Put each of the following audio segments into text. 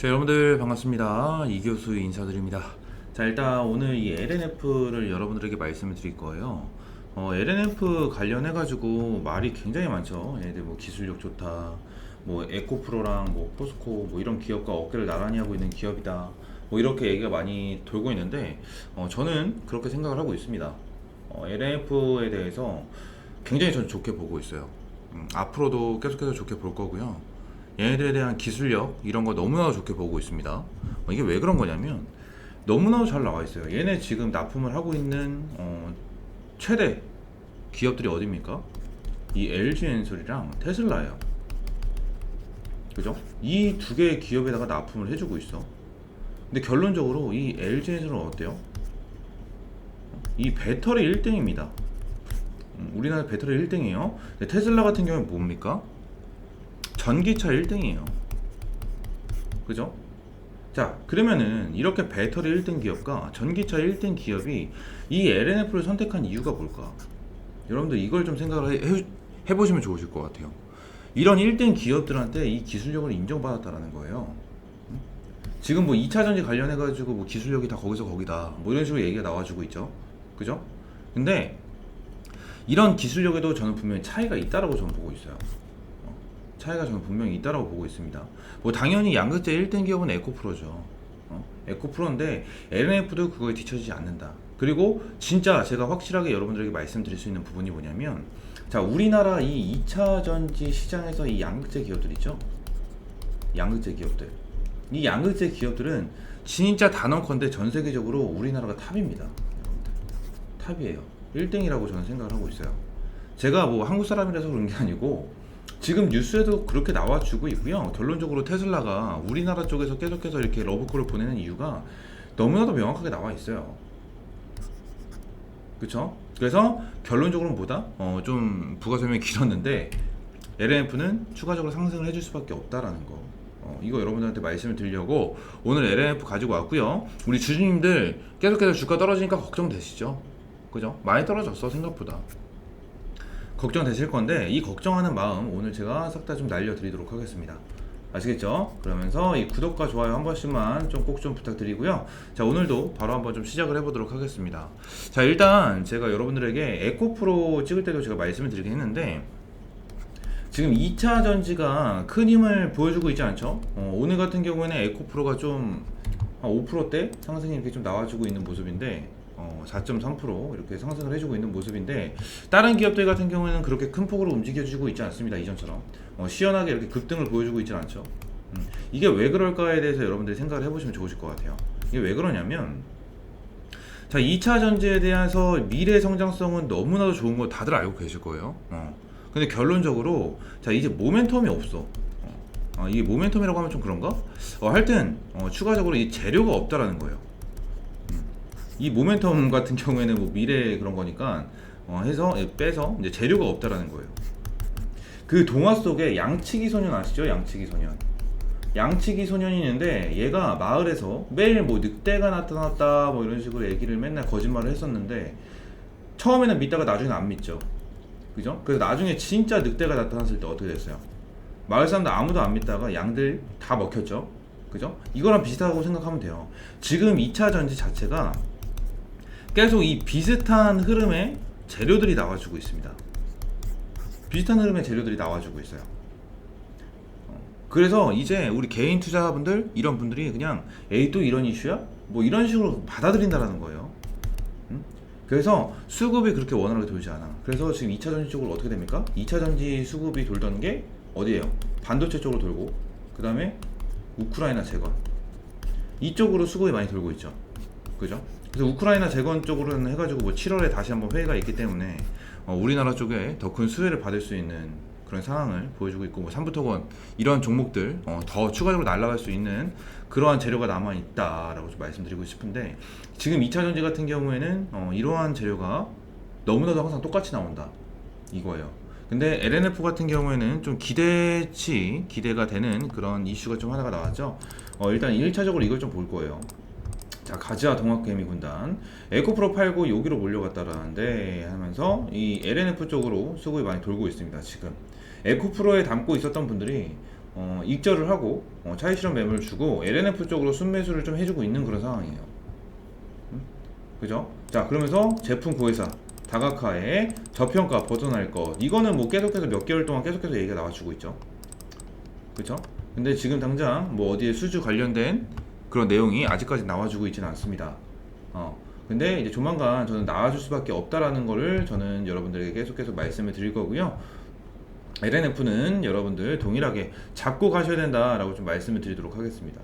자 여러분들 반갑습니다. 이 교수 인사드립니다. 자 일단 오늘 이 LNF를 여러분들에게 말씀을 드릴 거예요. 어, LNF 관련해 가지고 말이 굉장히 많죠. 얘네들 뭐 기술력 좋다 뭐 에코프로랑 뭐 포스코 뭐 이런 기업과 어깨를 나란히 하고 있는 기업이다 뭐 이렇게 얘기가 많이 돌고 있는데 어, 저는 그렇게 생각을 하고 있습니다. 어, LNF에 대해서 굉장히 전 좋게 보고 있어요. 음, 앞으로도 계속해서 좋게 볼 거고요 얘네들에 대한 기술력 이런 거 너무나도 좋게 보고 있습니다. 어, 이게 왜 그런 거냐면 너무나도 잘 나와 있어요. 얘네 지금 납품을 하고 있는 어, 최대 기업들이 어디입니까? 이 LG 엔솔이랑 테슬라예요. 그죠? 이 두 개의 기업에다가 납품을 해주고 있어. 근데 결론적으로 이 LG 엔솔은 어때요? 이 배터리 1등입니다. 음, 우리나라 배터리 1등이에요. 테슬라 같은 경우는 뭡니까? 전기차 1등이에요. 그죠? 자, 그러면은 이렇게 배터리 1등 기업과 전기차 1등 기업이 이 LNF를 선택한 이유가 뭘까? 여러분들 이걸 좀 생각을 해, 해, 해보시면 좋으실 것 같아요. 이런 1등 기업들한테 이 기술력을 인정받았다라는 거예요. 음? 지금 뭐 2차 전지 관련해가지고 뭐 기술력이 다 거기서 거기다. 뭐 이런 식으로 얘기가 나와주고 있죠. 그죠? 근데 이런 기술력에도 저는 분명히 차이가 있다라고 저는 보고 있어요. 차이가 저는 분명히 있다라고 보고 있습니다. 뭐 당연히 양극재 1등 기업은 에코프로죠. 어? 에코프로인데 LNF도 그거에 뒤처지지 않는다. 그리고 진짜 제가 확실하게 여러분들에게 말씀드릴 수 있는 부분이 뭐냐면 자 우리나라 이 2차 전지 시장에서 이 양극재 기업들 있죠. 양극재 기업들. 이 양극재 기업들은 진짜 단언컨대 전 세계적으로 우리나라가 탑입니다. 탑이에요. 1등이라고 저는 생각을 하고 있어요. 제가 뭐 한국 사람이라서 그런 게 아니고 지금 뉴스에도 그렇게 나와주고 있고요. 결론적으로 테슬라가 우리나라 쪽에서 계속해서 이렇게 러브콜을 보내는 이유가 너무나도 명확하게 나와 있어요. 그쵸? 그래서 결론적으로는 뭐다? 어, 좀 부가 설명이 길었는데 LNF는 추가적으로 상승을 해줄 수밖에 없다라는 거. 어, 이거 여러분들한테 말씀을 드리려고 오늘 LNF 가지고 왔고요. 우리 주주님들 계속해서 주가 떨어지니까 걱정되시죠? 그죠? 많이 떨어졌어 생각보다. 걱정되실 건데 이 걱정하는 마음 오늘 제가 싹 다 좀 날려드리도록 하겠습니다. 아시겠죠? 그러면서 이 구독과 좋아요 한 번씩만 좀꼭좀 부탁드리고요. 자 오늘도 바로 한번 좀 시작을 해보도록 하겠습니다. 자 일단 제가 여러분들에게 에코프로 찍을 때도 제가 말씀을 드리긴 했는데 지금 2차 전지가 큰 힘을 보여주고 있지 않죠? 어, 오늘 같은 경우에는 에코프로가 좀 5%대 상승이 이렇게 좀 나와주고 있는 모습인데 어, 4.3% 이렇게 상승을 해주고 있는 모습인데 다른 기업들 같은 경우에는 그렇게 큰 폭으로 움직여주고 있지 않습니다 이전처럼. 어, 시원하게 이렇게 급등을 보여주고 있지 않죠. 음, 이게 왜 그럴까에 대해서 여러분들이 생각을 해보시면 좋으실 것 같아요. 이게 왜 그러냐면 자 2차 전지에 대해서 미래 성장성은 너무나도 좋은 거 다들 알고 계실 거예요. 어. 근데 결론적으로 자 이제 모멘텀이 없어. 어, 아, 이게 모멘텀이라고 하면 좀 그런가? 어, 하여튼 어, 추가적으로 이 재료가 없다라는 거예요 이 모멘텀 같은 경우에는 뭐 미래 그런 거니까 어, 해서 예, 빼서 이제 재료가 없다라는 거예요. 그 동화 속에 양치기 소년 아시죠? 양치기 소년. 양치기 소년이 있는데 얘가 마을에서 매일 뭐 늑대가 나타났다 뭐 이런 식으로 얘기를 맨날 거짓말을 했었는데 처음에는 믿다가 나중에는 안 믿죠. 그죠? 그래서 나중에 진짜 늑대가 나타났을 때 어떻게 됐어요? 마을 사람들 아무도 안 믿다가 양들 다 먹혔죠. 그죠? 이거랑 비슷하다고 생각하면 돼요. 지금 2차 전지 자체가 계속 이 비슷한 흐름의 재료들이 나와주고 있습니다. 비슷한 흐름의 재료들이 나와주고 있어요. 어, 그래서 이제 우리 개인 투자자분들 이런 분들이 그냥 에이 또 이런 이슈야? 뭐 이런 식으로 받아들인다라는 거예요. 음? 그래서 수급이 그렇게 원활하게 돌지 않아. 그래서 지금 2차 전지 쪽으로 어떻게 됩니까? 2차 전지 수급이 돌던 게 어디예요? 반도체 쪽으로 돌고 그 다음에 우크라이나 재건 이쪽으로 수급이 많이 돌고 있죠. 그죠? 그래서 우크라이나 재건 쪽으로는 해가지고 뭐 7월에 다시 한번 회의가 있기 때문에 어, 우리나라 쪽에 더 큰 수혜를 받을 수 있는 그런 상황을 보여주고 있고 뭐 삼부토건 이런 종목들 어, 더 추가적으로 날아갈 수 있는 그러한 재료가 남아 있다라고 좀 말씀드리고 싶은데 지금 2차 전지 같은 경우에는 어, 이러한 재료가 너무나도 항상 똑같이 나온다 이거예요. 근데 LNF 같은 경우에는 좀 기대치 기대가 되는 그런 이슈가 좀 하나가 나왔죠. 어, 일단 1차적으로 이걸 좀 볼 거예요. 자 가지아 동학개미 군단 에코프로 팔고 여기로 몰려갔다라는데 하면서 이 LNF 쪽으로 수급이 많이 돌고 있습니다 지금 에코프로에 담고 있었던 분들이 어, 익절을 하고 어, 차익 실현 매물을 주고 LNF 쪽으로 순매수를 좀 해주고 있는 그런 상황이에요. 음? 그죠? 자 그러면서 제품 고회사 다가카의 저평가 벗어날 것 이거는 뭐 계속해서 몇 개월 동안 계속해서 얘기가 나와주고 있죠. 그죠? 근데 지금 당장 뭐 어디에 수주 관련된 그런 내용이 아직까지 나와주고 있지는 않습니다. 어. 근데 이제 조만간 저는 나와줄 수밖에 없다라는 거를 저는 여러분들에게 계속해서 말씀을 드릴 거고요. LNF는 여러분들 동일하게 잡고 가셔야 된다라고 좀 말씀을 드리도록 하겠습니다.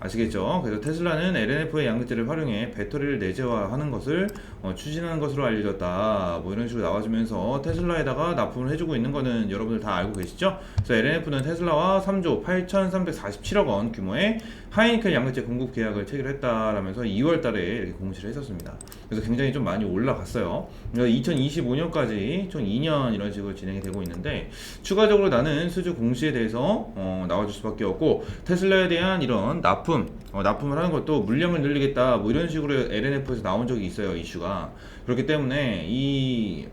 아시겠죠? 그래서 테슬라는 LNF의 양극재를 활용해 배터리를 내재화하는 것을 어, 추진하는 것으로 알려졌다. 뭐 이런 식으로 나와주면서 테슬라에다가 납품을 해주고 있는 거는 여러분들 다 알고 계시죠? 그래서 LNF는 테슬라와 3조 8,347억 원 규모의 하이니켈 양극재 공급 계약을 체결했다라면서 2월 달에 이렇게 공시를 했었습니다. 그래서 굉장히 좀 많이 올라갔어요. 2025년까지 총 2년 이런 식으로 진행이 되고 있는데 추가적으로 나는 수주 공시에 대해서 어, 나와줄 수밖에 없고 테슬라에 대한 이런 납품 어, 납품을 하는 것도 물량을 늘리겠다 뭐 이런 식으로 LNF에서 나온 적이 있어요 이슈가 그렇기 때문에 이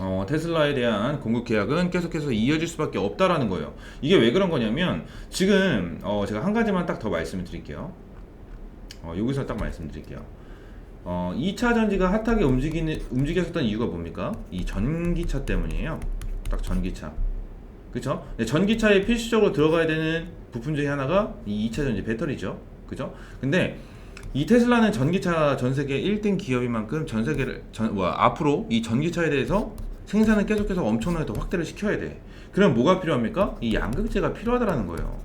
어, 테슬라에 대한 공급 계약은 계속해서 이어질 수밖에 없다라는 거예요. 이게 왜 그런 거냐면 지금 어, 제가 한 가지만 딱 더 말씀을 드릴게요. 어, 여기서 딱 말씀드릴게요. 어, 2차 전지가 핫하게 움직이는 움직였었던 이유가 뭡니까? 이 전기차 때문이에요. 딱 전기차. 네, 전기차에 필수적으로 들어가야 되는 부품 중에 하나가 이 2차 전지 배터리죠. 그죠? 근데 이 테슬라는 전기차 전 세계 1등 기업인 만큼 전 세계를 전, 뭐, 앞으로 이 전기차에 대해서 생산을 계속해서 엄청나게 더 확대를 시켜야 돼. 그럼 뭐가 필요합니까? 이 양극재가 필요하다라는 거예요.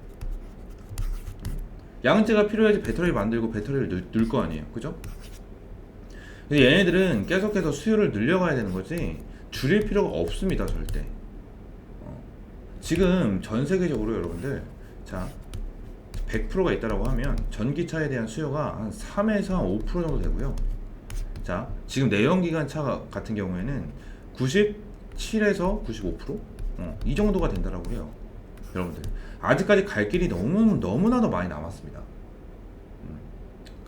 양극재가 필요해야지 배터리 만들고 배터리를 넣, 넣을 거 아니에요. 그죠? 근데 얘네들은 계속해서 수요를 늘려가야 되는 거지 줄일 필요가 없습니다 절대 어. 지금 전 세계적으로 여러분들 자 100%가 있다라고 하면 전기차에 대한 수요가 한 3에서 5% 정도 되고요. 자 지금 내연기관 차 같은 경우에는 97에서 95%? 어, 이 정도가 된다라고 해요 여러분들. 아직까지 갈 길이 너무 너무나도 많이 남았습니다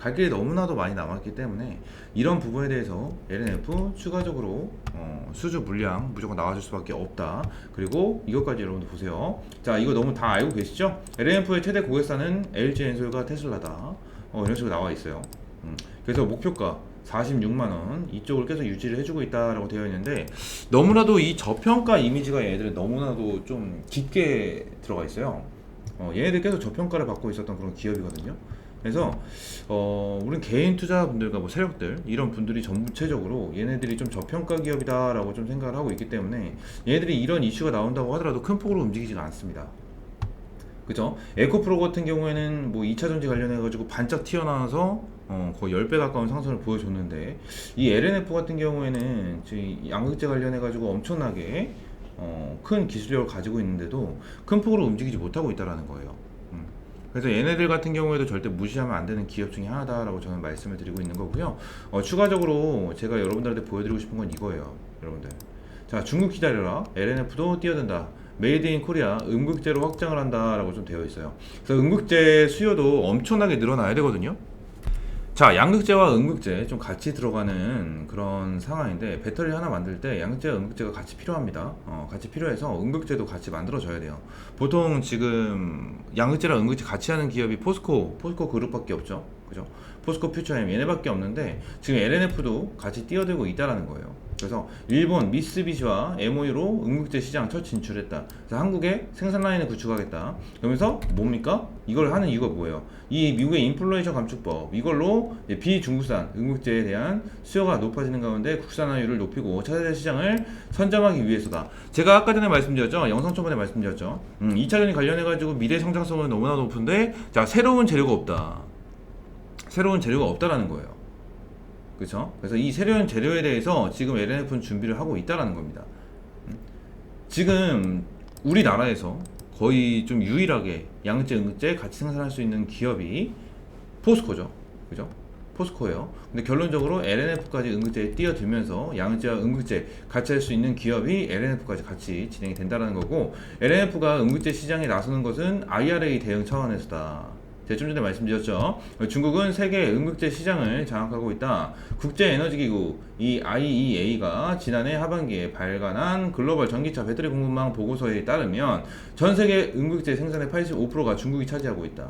갈 길이 너무나도 많이 남았기 때문에 이런 부분에 대해서 LNF 추가적으로 어, 수주 물량 무조건 나와줄 수밖에 없다. 그리고 이것까지 여러분들 보세요. 자, 이거 너무 다 알고 계시죠? LNF의 최대 고객사는 LG 엔솔과 테슬라다. 어, 이런 식으로 나와 있어요. 음, 그래서 목표가 46만 원 이쪽을 계속 유지를 해주고 있다라고 되어 있는데 너무나도 이 저평가 이미지가 얘네들은 너무나도 좀 깊게 들어가 있어요. 어, 얘네들 계속 저평가를 받고 있었던 그런 기업이거든요. 그래서 어 우린 개인 투자분들과 뭐 세력들 이런 분들이 전체적으로 얘네들이 좀 저평가 기업이다라고 좀 생각을 하고 있기 때문에 얘네들이 이런 이슈가 나온다고 하더라도 큰 폭으로 움직이지가 않습니다. 그죠? 에코프로 같은 경우에는 뭐 2차 전지 관련해 가지고 반짝 튀어나와서 어, 거의 10배 가까운 상승을 보여줬는데 이 LNF 같은 경우에는 양극재 관련해 가지고 엄청나게 어, 큰 기술력을 가지고 있는데도 큰 폭으로 움직이지 못하고 있다라는 거예요. 음. 그래서 얘네들 같은 경우에도 절대 무시하면 안 되는 기업 중에 하나다라고 저는 말씀을 드리고 있는 거고요. 어, 추가적으로 제가 여러분들한테 보여드리고 싶은 건 이거예요, 여러분들. 자, 중국 기다려라. LNF도 뛰어든다. 메이드 인 코리아 음극재로 확장을 한다라고 좀 되어 있어요. 그래서 음극재 수요도 엄청나게 늘어나야 되거든요. 자, 양극재와 음극재 좀 같이 들어가는 그런 상황인데 배터리 하나 만들 때 양극재와 음극재가 같이 필요합니다. 어, 같이 필요해서 음극재도 같이 만들어줘야 돼요. 보통 지금 양극재랑 음극재 같이 하는 기업이 포스코, 포스코 그룹밖에 없죠. 그죠? 포스코 퓨처엠 얘네밖에 없는데 지금 LNF도 같이 뛰어들고 있다라는 거예요. 그래서 일본 미쓰비시와 MOU로 음극재 시장 첫 진출했다. 그래서 한국에 생산 라인을 구축하겠다. 그러면서 뭡니까? 이걸 하는 이유가 뭐예요? 이 미국의 인플레이션 감축법 이걸로 비중국산 음극재에 대한 수요가 높아지는 가운데 국산화율을 높이고 차세대 시장을 선점하기 위해서다. 제가 아까 전에 말씀드렸죠. 영상 초반에 말씀드렸죠. 음, 2차 전지 관련해 가지고 미래 성장성은 너무나 높은데 자 새로운 재료가 없다. 새로운 재료가 없다라는 거예요. 그렇죠? 그래서 이 새로운 재료에 대해서 지금 LNF는 준비를 하고 있다라는 겁니다. 음? 지금 우리나라에서 거의 좀 유일하게 양극재, 음극재 같이 생산할 수 있는 기업이 포스코죠. 그죠? 포스코예요. 근데 결론적으로 LNF까지 음극재에 뛰어들면서 양극재와 음극재 같이 할 수 있는 기업이 LNF까지 같이 진행이 된다는 거고 LNF가 음극재 시장에 나서는 것은 IRA 대응 차원에서다. 제가 좀 전에 말씀드렸죠. 중국은 세계 응급제 시장을 장악하고 있다. 국제에너지기구 이 IEA가 지난해 하반기에 발간한 글로벌 전기차 배터리 공급망 보고서에 따르면 전 세계 응급제 생산의 85%가 중국이 차지하고 있다.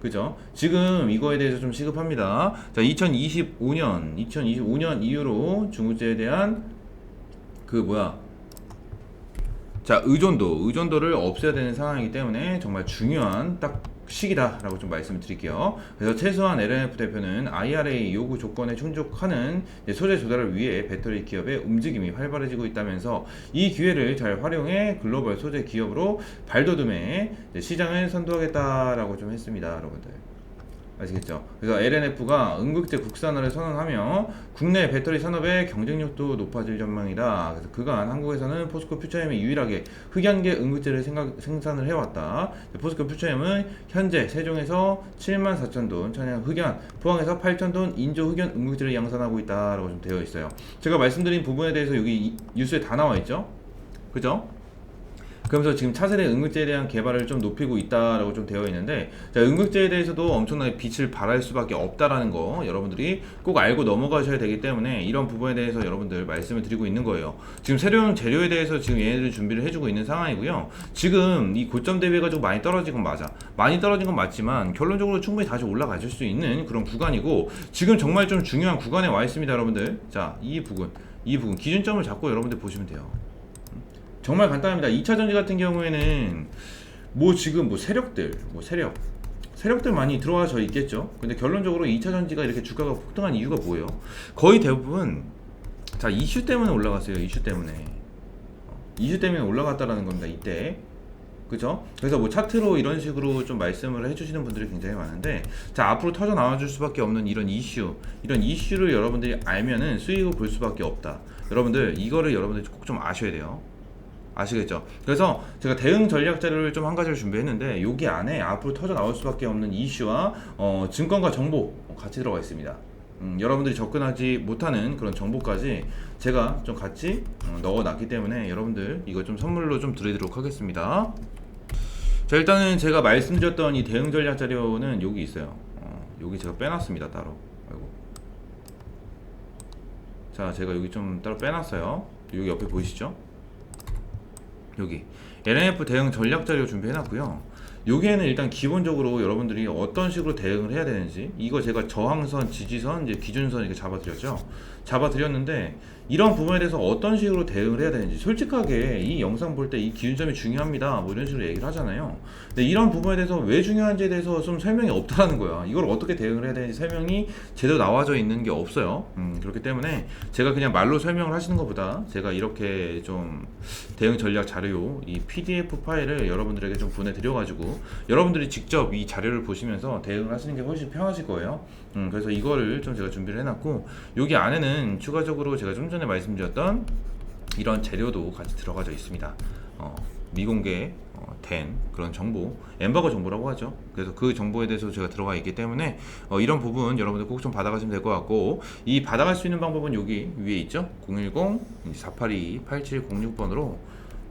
그죠? 지금 이거에 대해서 좀 시급합니다. 자, 2025년, 2025년 이후로 중국제에 대한 그 뭐야? 자, 의존도, 의존도를 없애야 되는 상황이기 때문에 정말 중요한 딱 시기다라고 좀 말씀을 드릴게요. 그래서 최소한 LNF 대표는 IRA 요구 조건에 충족하는 소재 조달을 위해 배터리 기업의 움직임이 활발해지고 있다면서 이 기회를 잘 활용해 글로벌 소재 기업으로 발돋움해 시장을 선도하겠다라고 좀 했습니다, 여러분들. 아시겠죠? 그래서 LNF가 응급제 국산화를 선언하며 국내 배터리 산업의 경쟁력도 높아질 전망이다. 그래서 그간 한국에서는 포스코 퓨처엠이 유일하게 흑연계 응급제를 생각, 생산을 해왔다. 포스코 퓨처엠은 현재 세종에서 7만 4천 돈 천연 흑연, 포항에서 8천 돈 인조 흑연 응급제를 양산하고 있다라고 좀 되어 있어요. 제가 말씀드린 부분에 대해서 여기 이- 뉴스에 다 나와 있죠? 그죠? 그러면서 지금 차세대 응급제에 대한 개발을 좀 높이고 있다라고 좀 되어 있는데 자, 응급제에 대해서도 엄청나게 빛을 발할 수밖에 없다라는 거 여러분들이 꼭 알고 넘어가셔야 되기 때문에 이런 부분에 대해서 여러분들 말씀을 드리고 있는 거예요. 지금 새로운 재료에 대해서 지금 얘네들 준비를 해주고 있는 상황이고요. 지금 이 고점 대비해 가지고 많이 떨어진 건 맞아. 많이 떨어진 건 맞지만 결론적으로 충분히 다시 올라가실 수 있는 그런 구간이고 지금 정말 좀 중요한 구간에 와 있습니다, 여러분들. 자, 이 부분, 이 부분 기준점을 잡고 여러분들 보시면 돼요. 정말 간단합니다. 2차 전지 같은 경우에는 뭐 지금 뭐 세력들, 뭐 세력, 세력들 많이 들어와져 있겠죠. 근데 결론적으로 2차 전지가 이렇게 주가가 폭등한 이유가 뭐예요? 거의 대부분 자 이슈 때문에 올라갔어요. 이슈 때문에 어, 이슈 때문에 올라갔다라는 겁니다. 이때 그죠? 그래서 뭐 차트로 이런 식으로 좀 말씀을 해주시는 분들이 굉장히 많은데 자 앞으로 터져 나와줄 수밖에 없는 이런 이슈 이런 이슈를 여러분들이 알면은 수익을 볼 수밖에 없다. 여러분들 이거를 여러분들 꼭좀 아셔야 돼요. 아시겠죠? 그래서 제가 대응 전략 자료를 좀 한 가지를 준비했는데 여기 안에 앞으로 터져 나올 수밖에 없는 이슈와 어, 증권과 정보 같이 들어가 있습니다. 음, 여러분들이 접근하지 못하는 그런 정보까지 제가 좀 같이 어, 넣어놨기 때문에 여러분들 이거 좀 선물로 좀 드리도록 하겠습니다. 자 일단은 제가 말씀드렸던 이 대응 전략 자료는 여기 있어요. 어, 여기 제가 빼놨습니다 따로. 아이고. 자 제가 여기 좀 따로 빼놨어요. 여기 옆에 보이시죠? 여기 LNF 대응 전략 자료 준비해놨고요. 여기에는 일단 기본적으로 여러분들이 어떤 식으로 대응을 해야 되는지 이거 제가 저항선, 지지선, 이제 기준선 이렇게 잡아드렸죠. 잡아드렸는데 이런 부분에 대해서 어떤 식으로 대응을 해야 되는지 솔직하게 이 영상 볼 때 이 기준점이 중요합니다. 뭐 이런 식으로 얘기를 하잖아요. 근데 이런 부분에 대해서 왜 중요한지에 대해서 좀 설명이 없다라는 거야. 이걸 어떻게 대응을 해야 되는지 설명이 제대로 나와져 있는 게 없어요. 음, 그렇기 때문에 제가 그냥 말로 설명을 하시는 것보다 제가 이렇게 좀 대응 전략 자료 이 PDF 파일을 여러분들에게 좀 보내드려 가지고 여러분들이 직접 이 자료를 보시면서 대응을 하시는 게 훨씬 편하실 거예요. 음, 그래서 이거를 좀 제가 준비를 해놨고 여기 안에는 추가적으로 제가 좀 전에 말씀드렸던 이런 재료도 같이 들어가져 있습니다. 어, 미공개 어, 된 그런 정보, 엠버거 정보라고 하죠. 그래서 그 정보에 대해서 제가 들어가 있기 때문에 어, 이런 부분 여러분들 꼭 좀 받아가시면 될 것 같고 이 받아갈 수 있는 방법은 여기 위에 있죠. 010-482-8706번으로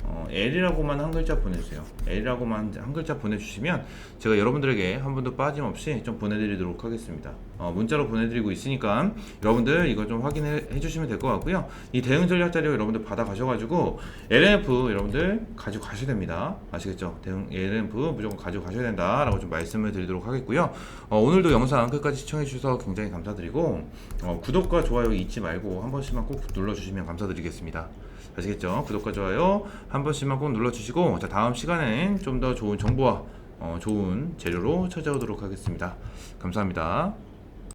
어, L이라고만 한 글자 보내주세요. L이라고만 한 글자 보내주시면 제가 여러분들에게 한 번도 빠짐없이 좀 보내드리도록 하겠습니다. 어, 문자로 보내드리고 있으니까 여러분들 이거 좀 확인해 주시면 될 것 같고요. 이 대응 전략 자료 여러분들 받아 가셔가지고 LNF 여러분들 가지고 가셔야 됩니다. 아시겠죠? 대응 LNF 무조건 가지고 가셔야 된다라고 좀 말씀을 드리도록 하겠고요. 어, 오늘도 영상 끝까지 시청해 주셔서 굉장히 감사드리고 어, 구독과 좋아요 잊지 말고 한 번씩만 꼭 눌러주시면 감사드리겠습니다. 아시겠죠? 구독과 좋아요 한 번씩만 꼭 눌러주시고 자 다음 시간엔 좀 더 좋은 정보와 어, 좋은 재료로 찾아오도록 하겠습니다. 감사합니다.